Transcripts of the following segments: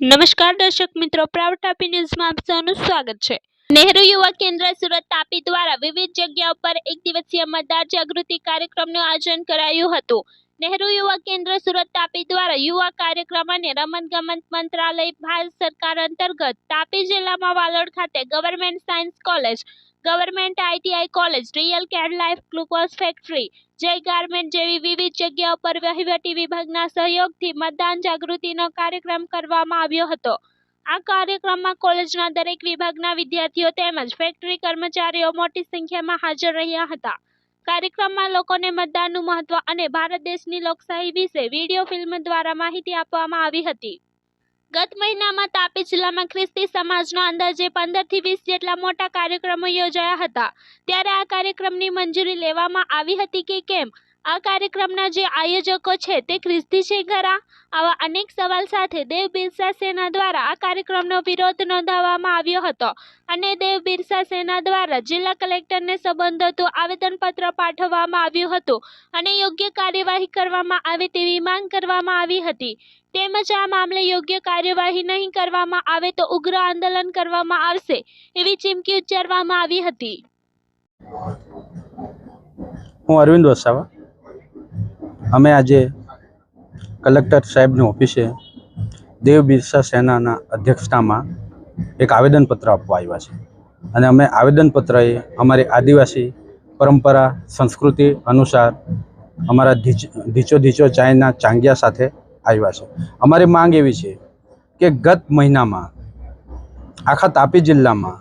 નમસ્કાર દર્શક મિત્રો પ્રાઉડ તાપી ન્યૂઝમાં આપ સૌનું સ્વાગત છે. નહેરુ યુવા કેન્દ્ર સુરત તાપી દ્વારા વિવિધ જગ્યાઓ પર એક દિવસીય મતદાર જાગૃતિ કાર્યક્રમનું આયોજન કરાયું હતું. નહેરુ યુવા કેન્દ્ર સુરત તાપી દ્વારા યુવા કાર્યક્રમ અને રમતગમત મંત્રાલય ભારત સરકાર અંતર્ગત તાપી જિલ્લામાં વાલોડ ખાતે government science college government ITI college real care life glucose factory Jay garment જેવી વિવિધ જગ્યાઓ પર વહીવટી વિભાગના સહયોગથી મતદાન જાગૃતિનો કાર્યક્રમ કરવામાં આવ્યો હતો. આ કાર્યક્રમમાં કોલેજના દરેક વિભાગના વિદ્યાર્થીઓ તેમજ ફેક્ટરી કર્મચારીઓ મોટી સંખ્યામાં હાજર રહ્યા હતા. કાર્યક્રમમાં લોકોને મતદાનનું મહત્વ અને ભારત દેશની લોકશાહી વિશે વીડિયો ફિલ્મ દ્વારા માહિતી આપવામાં આવી હતી. ગત મહિનામાં તાપી જિલ્લામાં ખ્રિસ્તી સમાજનો અંદાજે પંદરથી વીસ જેટલા મોટા કાર્યક્રમો યોજાયા હતા. ત્યારે આ કાર્યક્રમની મંજૂરી લેવામાં આવી હતી કે કેમ? આ કાર્યક્રમના જે આયોજકો છે તે ખ્રિસ્તી છે ખરા? આવા અનેક સવાલ સાથે દેવ બિરસા સેના દ્વારા આ કાર્યક્રમનો વિરોધ નોંધાવવામાં આવ્યો હતો અને દેવ બિરસા સેના દ્વારા જિલ્લા કલેક્ટરને સંબંધોતું આવેદનપત્ર પાઠવવામાં આવ્યું હતું અને યોગ્ય કાર્યવાહી કરવામાં આવે તેવી માંગ કરવામાં આવી હતી. તેમજ આ મામલે યોગ્ય કાર્યવાહી નહીં કરવામાં આવે તો ઉગ્ર આંદોલન કરવામાં આવશે, એવી ચીમકી ઉચ્ચારવામાં આવી હતી. હું અરવિંદ વસાવા. અમે આજે કલેક્ટર સાહેબની ઓફિસે દેવ બિરસા સેનાના અધ્યક્ષતામાં એક આવેદનપત્ર આપવા આવ્યા છે અને અમે આવેદનપત્રએ અમારી આદિવાસી પરંપરા, સંસ્કૃતિ અનુસાર અમારા ધીચો ધીચો ચાયના ચાંગિયા સાથે આવ્યા છે. અમારી માંગ એવી છે કે ગત મહિનામાં આખા તાપી જિલ્લામાં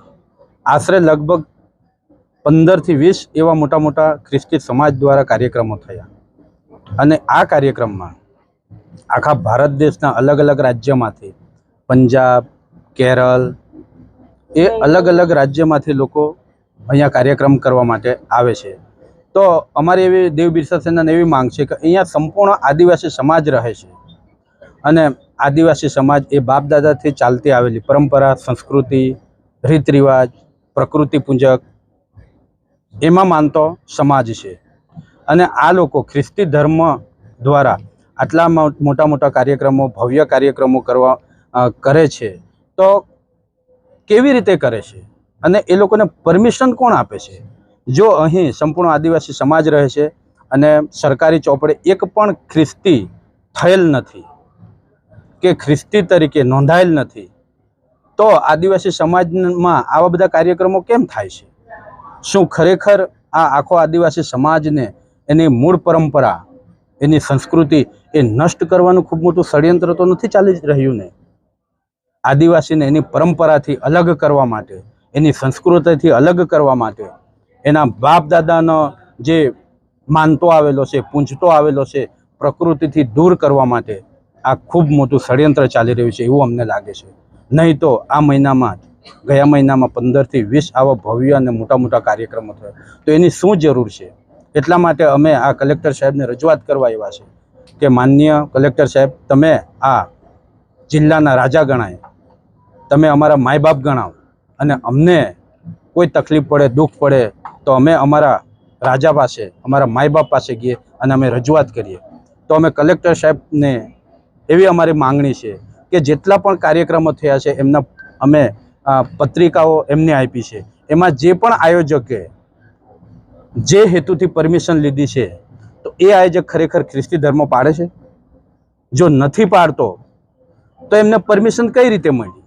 આશરે લગભગ પંદરથી વીસ એવા મોટા મોટા ખ્રિસ્તી સમાજ દ્વારા કાર્યક્રમો થયા. અને આ કાર્યક્રમમાં આખા ભારત દેશના અલગ અલગ રાજ્યમાંથી પંજાબ, કેરળ એ અલગ અલગ રાજ્યમાંથી લોકો અહીંયા કાર્યક્રમ કરવા માટે આવે છે. તો અમારી એવી દેવ બિરસા સેનાની એવી માંગ છે કે અહીંયા સંપૂર્ણ આદિવાસી સમાજ રહે છે. અને આદિવાસી સમાજ એ બાપ દાદાથી ચાલતી આવેલી પરંપરા, સંસ્કૃતિ રીત રિવાજ પ્રકૃતિ એમાં માનતો સમાજ છે. અને આ લોકો ખ્રિસ્તી ધર્મ દ્વારા આટલા મોટા મોટા કાર્યક્રમો, ભવ્ય કાર્યક્રમો કરવા કરે છે. તો કેવી રીતે કરે છે? અને એ લોકોને પરમિશન કોણ આપે છે? જો અહીં સંપૂર્ણ આદિવાસી સમાજ રહે છે અને સરકારી ચોપડે એક પણ ખ્રિસ્તી થયેલ નથી કે ખ્રિસ્તી તરીકે નોંધાયેલ નથી, તો આદિવાસી સમાજમાં આવા બધા કાર્યક્રમો કેમ થાય છે? શું ખરેખર આ આખો આદિવાસી સમાજને એની મૂળ પરંપરા, એની સંસ્કૃતિ એ નષ્ટ કરવાનું ખૂબ મોટું ષડયંત્ર તો નથી ચાલી રહ્યું ને? આદિવાસીને એની પરંપરાથી અલગ કરવા માટે, એની સંસ્કૃતિથી અલગ કરવા માટે, એના બાપ દાદાનો જે માનતો આવેલો છે, પૂંજતો આવેલો છે, પ્રકૃતિથી દૂર કરવા માટે આ ખૂબ મોટું ષડયંત્ર ચાલી રહ્યું છે એવું અમને લાગે છે. નહીં તો આ મહિનામાં ગયા મહિનામાં પંદરથી વીસ આવા ભવ્ય અને મોટા મોટા કાર્યક્રમો થયા. તો એની શું જરૂર છે? એટલા માટે અમે આ કલેક્ટર સાહેબને રજૂઆત કરવા આવ્યા છે કે માનનીય કલેક્ટર સાહેબ, તમે આ જિલ્લાના રાજા ગણાય. તમે અમારા માય બાપ ગણાવ. અને અમને કોઈ તકલીફ પડે, દુઃખ પડે, તો અમે અમારા રાજા પાસે, અમારા માય બાપ પાસે ગઈએ અને અમે રજૂઆત કરીએ. તો અમે કલેક્ટર સાહેબને એવી અમારી માંગણી છે કે જેટલા પણ કાર્યક્રમો થયા છે, એમના અમે પત્રિકાઓ એમને આપી છે. એમાં જે પણ આયોજકે જે હેતુથી પરમિશન લીધી છે, તો એ આયોજક ખરેખર ખ્રિસ્તી ધર્મ પાડે છે? જો નથી પાડતો, તો એમને પરમિશન કઈ રીતે મળી?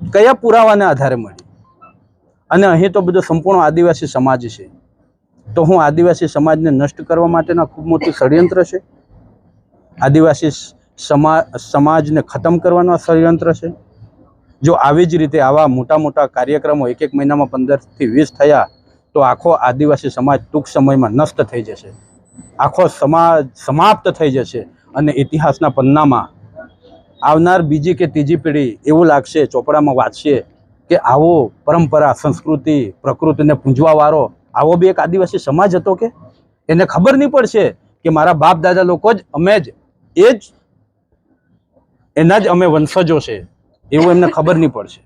કયા પુરાવાના આધારે મળી? અને અહીં તો બધો સંપૂર્ણ આદિવાસી સમાજ છે. તો હું આદિવાસી સમાજને નષ્ટ કરવા માટેના ખૂબ મોટું ષડયંત્ર છે? આદિવાસી સમાજને ખતમ કરવાનો ષડયંત્ર છે? જો આવી જ રીતે આવા મોટા મોટા કાર્યક્રમો એક એક મહિનામાં પંદરથી વીસ થયા, તો આખો આદિવાસી સમાજ ટૂંક સમયમાં નષ્ટ થઈ જશે. આખો સમાજ સમાપ્ત થઈ જશે અને ઇતિહાસના પન્નામાં આવનાર બીજી કે ત્રીજી પેઢી એવું લાગશે, ચોપડામાં વાંચશે કે આવો પરંપરા, સંસ્કૃતિ, પ્રકૃતિને પૂંજવાવાળો આવો બી એક આદિવાસી સમાજ હતો કે? એને ખબર નહીં પડશે કે મારા બાપ દાદા લોકો જ અમે જ એ જ એના જ અમે વંશજો છે, એવું એમને ખબર નહીં પડશે.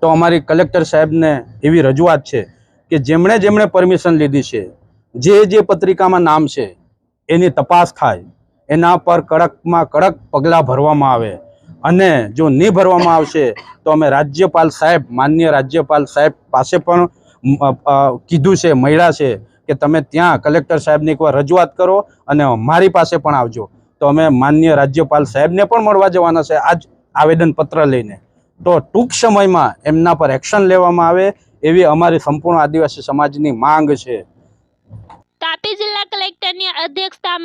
તો અમારી કલેક્ટર સાહેબને એવી રજૂઆત છે કે જેમણે જેમણે પરમિશન લીધી છે, જે જે પત્રિકામાં નામ છે, એની તપાસ થાય. એના પર કડકમાં કડક પગલાં ભરવામાં આવે. અને જો નહીં ભરવામાં આવશે, તો અમે રાજ્યપાલ સાહેબ, માન્ય રાજ્યપાલ સાહેબ પાસે પણ કીધું છે, મળ્યા છે કે તમે ત્યાં કલેક્ટર સાહેબની એકવાર રજૂઆત કરો અને મારી પાસે પણ આવજો. તો અમે માન્ય રાજ્યપાલ સાહેબને પણ મળવા જવાના છે આજ આવેદનપત્ર લઈને. તો ટૂંક સમયમાં એમના પર એક્શન લેવામાં આવે એવી અમારી સંપૂર્ણ આદિવાસી સમાજની માંગ છે. તાપી જિલ્લા કલેક્ટરની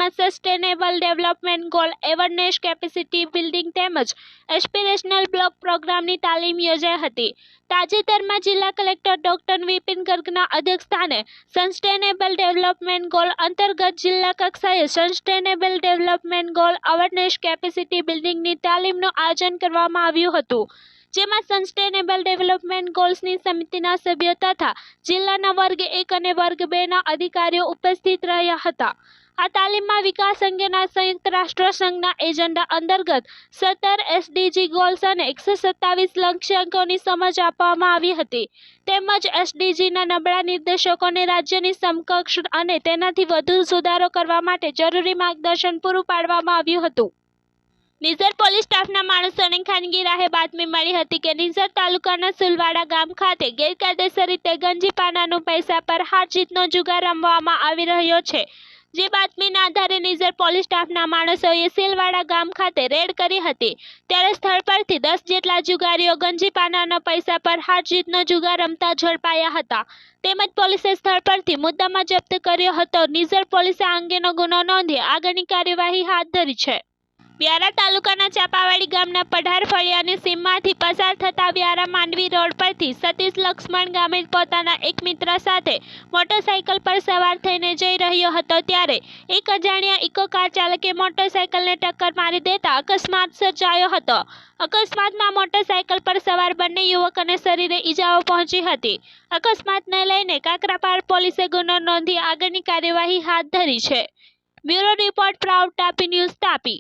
અધ્યક્ષતામાં sustainable development goal awareness capacity building તેમજ એસ્પિરેશનલ બ્લોક પ્રોગ્રામની તાલીમ યોજાઈ હતી. તાજેતરમાં જિલ્લા કલેક્ટર ડોક્ટર વિપિન ગર્ગના અધ્યક્ષસ્થાને સસ્ટેનેબલ ડેવલપમેન્ટ ગોલ અંતર્ગત જિલ્લા કક્ષાએ sustainable development goal awareness capacity બિલ્ડિંગની તાલીમનું આયોજન કરવામાં આવ્યું હતું. જેમાં સસ્ટેનેબલ ડેવલપમેન્ટ ગોલ્સની સમિતિના સભ્યો તથા જિલ્લાના વર્ગ એક અને વર્ગ બેના અધિકારીઓ ઉપસ્થિત રહ્યા હતા. આ તાલીમમાં વિકાસ અંગેના સંયુક્ત રાષ્ટ્ર સંઘના એજન્ડા અંતર્ગત સત્તર એસડીજી ગોલ્સ અને એકસો સત્તાવીસ લક્ષ્યાંકોની સમજ આપવામાં આવી હતી. તેમજ એસડીજીના નબળા નિર્દેશકોને રાજ્યની સમકક્ષ અને તેનાથી વધુ સુધારો કરવા માટે જરૂરી માર્ગદર્શન પૂરું પાડવામાં આવ્યું હતું. નિઝર પોલીસ સ્ટાફના માણસોને ખાનગી રાહે બાતમી મળી હતી કે નિઝર તાલુકાના સુલવાડા ગામ ખાતે ગેરકાયદેસર રીતે ગંજીપાનાનું પૈસા પર હાર જીતનો જુગાર રમવામાં આવી રહ્યો છે. જે બાતમીના આધારે નિઝર પોલીસ સ્ટાફના માણસોએ સિલવાડા ગામ ખાતે રેડ કરી હતી. ત્યારે સ્થળ પરથી દસ જેટલા જુગારીઓ ગંજીપાનાના પૈસા પર હાર જીતનો જુગાર રમતા ઝડપાયા હતા. તેમજ પોલીસે સ્થળ પરથી મુદ્દામાં જપ્ત કર્યો હતો. નિઝર પોલીસે આ અંગેનો ગુનો નોંધી આગળની કાર્યવાહી હાથ ધરી છે. વ્યારા તાલુકાના ચાપાવાડી ગામના પઢાર ફળિયાની સીમમાંથી પસાર થતા વ્યારા માંડવી રોડ પરથી સતીશ લક્ષ્મણ ગામે પોતાના એક મિત્ર સાથે મોટરસાઇકલ પર સવાર થઈને જઈ રહ્યો હતો ત્યારે એક અજાણ્યા ઇકો કાર ચાલકે મોટરસાઇકલને ટક્કર મારી દેતા અકસ્માત સર્જાયો હતો. અકસ્માતમાં મોટરસાઇકલ પર સવાર બંને યુવકોને શરીરે ઈજાઓ પહોંચી હતી. અકસ્માતને લઈને કાકરાપાર પોલીસે ગુનો નોંધી આગળની કાર્યવાહી હાથ ધરી છે. Bureau report proud Tapi news Tapi.